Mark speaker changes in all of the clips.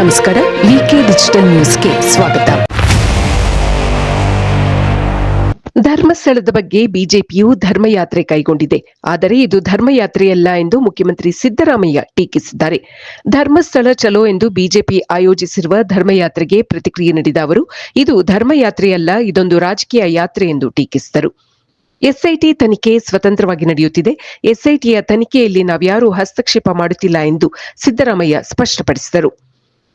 Speaker 1: ನಮಸ್ಕಾರ ವಿಕೆ ಡಿಜಿಟಲ್ ನ್ಯೂಸ್ಗೆ ಸ್ವಾಗತ. ಧರ್ಮಸ್ಥಳದ ಬಗ್ಗೆ ಬಿಜೆಪಿಯು ಧರ್ಮಯಾತ್ರೆ ಕೈಗೊಂಡಿದೆ. ಆದರೆ ಇದು ಧರ್ಮಯಾತ್ರೆಯಲ್ಲ ಎಂದು ಮುಖ್ಯಮಂತ್ರಿ ಸಿದ್ದರಾಮಯ್ಯ ಟೀಕಿಸಿದ್ದಾರೆ. ಧರ್ಮಸ್ಥಳ ಚಲೋ ಎಂದು ಬಿಜೆಪಿ ಆಯೋಜಿಸಿರುವ ಧರ್ಮಯಾತ್ರೆಗೆ ಪ್ರತಿಕ್ರಿಯೆ ನೀಡಿದ ಅವರು, ಇದು ಧರ್ಮಯಾತ್ರೆಯಲ್ಲ, ಇದೊಂದು ರಾಜಕೀಯ ಯಾತ್ರೆ ಎಂದು ಟೀಕಿಸಿದರು. ಎಸ್ಐಟಿ ತನಿಖೆ ಸ್ವತಂತ್ರವಾಗಿ ನಡೆಯುತ್ತಿದೆ. ಎಸ್ಐಟಿಯ ತನಿಖೆಯಲ್ಲಿ ನಾವ್ಯಾರೂ ಹಸ್ತಕ್ಷೇಪ ಮಾಡುತ್ತಿಲ್ಲ ಎಂದು ಸಿದ್ದರಾಮಯ್ಯ ಸ್ಪಷ್ಟಪಡಿಸಿದರು.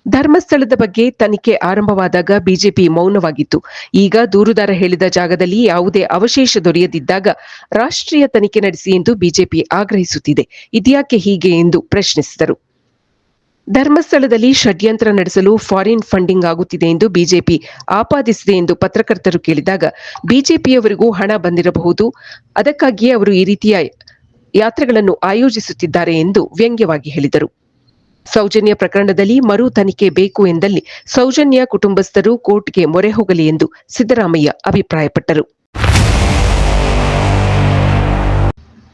Speaker 1: ಧರ್ಮಸ್ಥಳದ ಬಗ್ಗೆ ತನಿಖೆ ಆರಂಭವಾದಾಗ ಬಿಜೆಪಿ ಮೌನವಾಗಿತ್ತು. ಈಗ ದೂರುದಾರ ಹೇಳಿದ ಜಾಗದಲ್ಲಿ ಯಾವುದೇ ಅವಶೇಷ ದೊರೆಯದಿದ್ದಾಗ ರಾಷ್ಟ್ರೀಯ ತನಿಖೆ ನಡೆಸಿ ಎಂದು ಬಿಜೆಪಿ ಆಗ್ರಹಿಸುತ್ತಿದೆ. ಇದ್ಯಾಕೆ ಹೀಗೆ ಎಂದು ಪ್ರಶ್ನಿಸಿದರು. ಧರ್ಮಸ್ಥಳದಲ್ಲಿ ಷಡ್ಯಂತ್ರ ನಡೆಸಲು ಫಾರಿನ್ ಫಂಡಿಂಗ್ ಆಗುತ್ತಿದೆ ಎಂದು ಬಿಜೆಪಿ ಆಪಾದಿಸಿದೆ ಎಂದು ಪತ್ರಕರ್ತರು ಕೇಳಿದಾಗ, ಬಿಜೆಪಿಯವರಿಗೂ ಹಣ ಬಂದಿರಬಹುದು. ಅದಕ್ಕಾಗಿಯೇ ಅವರು ಈ ರೀತಿಯ ಯಾತ್ರೆಗಳನ್ನು ಆಯೋಜಿಸುತ್ತಿದ್ದಾರೆ ಎಂದು ವ್ಯಂಗ್ಯವಾಗಿ ಹೇಳಿದರು. ಸೌಜನ್ಯ ಪ್ರಕರಣದಲ್ಲಿ ಮರು ತನಿಖೆ ಬೇಕು ಎಂದಲ್ಲಿ ಸೌಜನ್ಯ ಕುಟುಂಬಸ್ಥರು ಕೋರ್ಟ್ಗೆ ಮೊರೆ ಹೋಗಲಿ ಎಂದು ಸಿದ್ದರಾಮಯ್ಯ ಅಭಿಪ್ರಾಯಪಟ್ಟರು.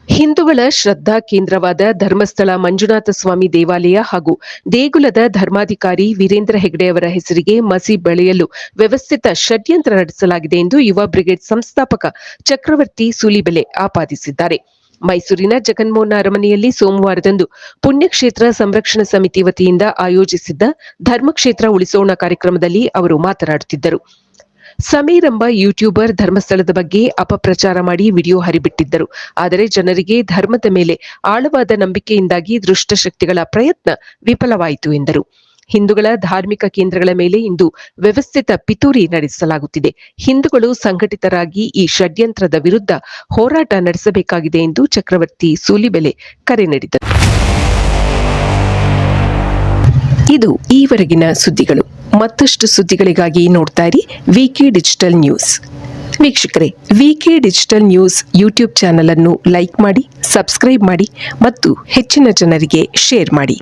Speaker 1: ಹಿಂದೂಗಳ ಶ್ರದ್ಧಾ ಕೇಂದ್ರವಾದ ಧರ್ಮಸ್ಥಳ ಮಂಜುನಾಥ ಸ್ವಾಮಿ ದೇವಾಲಯ ಹಾಗೂ ದೇಗುಲದ ಧರ್ಮಾಧಿಕಾರಿ ವೀರೇಂದ್ರ ಹೆಗ್ಡೆ ಅವರ ಹೆಸರಿಗೆ ಮಸಿ ಬೆಳೆಯಲು ವ್ಯವಸ್ಥಿತ ಷಡ್ಯಂತ್ರ ನಡೆಸಲಾಗಿದೆ ಎಂದು ಯುವ ಬ್ರಿಗೇಡ್ ಸಂಸ್ಥಾಪಕ ಚಕ್ರವರ್ತಿ ಸೂಲಿಬೆಲೆ ಆಪಾದಿಸಿದ್ದಾರೆ. ಮೈಸೂರಿನ ಜಗನ್ಮೋಹನ ಅರಮನೆಯಲ್ಲಿ ಸೋಮವಾರದಂದು ಪುಣ್ಯಕ್ಷೇತ್ರ ಸಂರಕ್ಷಣಾ ಸಮಿತಿ ವತಿಯಿಂದ ಆಯೋಜಿಸಿದ್ದ ಧರ್ಮಕ್ಷೇತ್ರ ಉಳಿಸೋಣ ಕಾರ್ಯಕ್ರಮದಲ್ಲಿ ಅವರು ಮಾತನಾಡುತ್ತಿದ್ದರು. ಸಮೀರ್ ಎಂಬ ಯೂಟ್ಯೂಬರ್ ಧರ್ಮಸ್ಥಳದ ಬಗ್ಗೆ ಅಪಪ್ರಚಾರ ಮಾಡಿ ವಿಡಿಯೋ ಹರಿಬಿಟ್ಟಿದ್ದರು. ಆದರೆ ಜನರಿಗೆ ಧರ್ಮದ ಮೇಲೆ ಆಳವಾದ ನಂಬಿಕೆಯಿಂದಾಗಿ ದುಷ್ಟಶಕ್ತಿಗಳ ಪ್ರಯತ್ನ ವಿಫಲವಾಯಿತು ಎಂದರು. ಹಿಂದೂಗಳ ಧಾರ್ಮಿಕ ಕೇಂದ್ರಗಳ ಮೇಲೆ ಇಂದು ವ್ಯವಸ್ಥಿತ ಪಿತೂರಿ ನಡೆಸಲಾಗುತ್ತಿದೆ. ಹಿಂದೂಗಳು ಸಂಘಟಿತರಾಗಿ ಈ ಷಡ್ಯಂತ್ರದ ವಿರುದ್ಧ ಹೋರಾಟ ನಡೆಸಬೇಕಾಗಿದೆ ಎಂದು ಚಕ್ರವರ್ತಿ ಸೂಲಿಬೆಲೆ ಕರೆ ನೀಡಿದರು. ಇದು ಈವರೆಗಿನ ಸುದ್ದಿಗಳು. ಮತ್ತಷ್ಟು ಸುದ್ದಿಗಳಿಗಾಗಿ ನೋಡ್ತಾ ಇರಿ ವಿಕೆ ಡಿಜಿಟಲ್ ನ್ಯೂಸ್. ವೀಕ್ಷಕರೇ, VK digital news YouTube channel ಅನ್ನು ಲೈಕ್ ಮಾಡಿ, ಸಬ್ಸ್ಕ್ರೈಬ್ ಮಾಡಿ ಮತ್ತು ಹೆಚ್ಚಿನ ಜನರಿಗೆ ಶೇರ್ ಮಾಡಿ.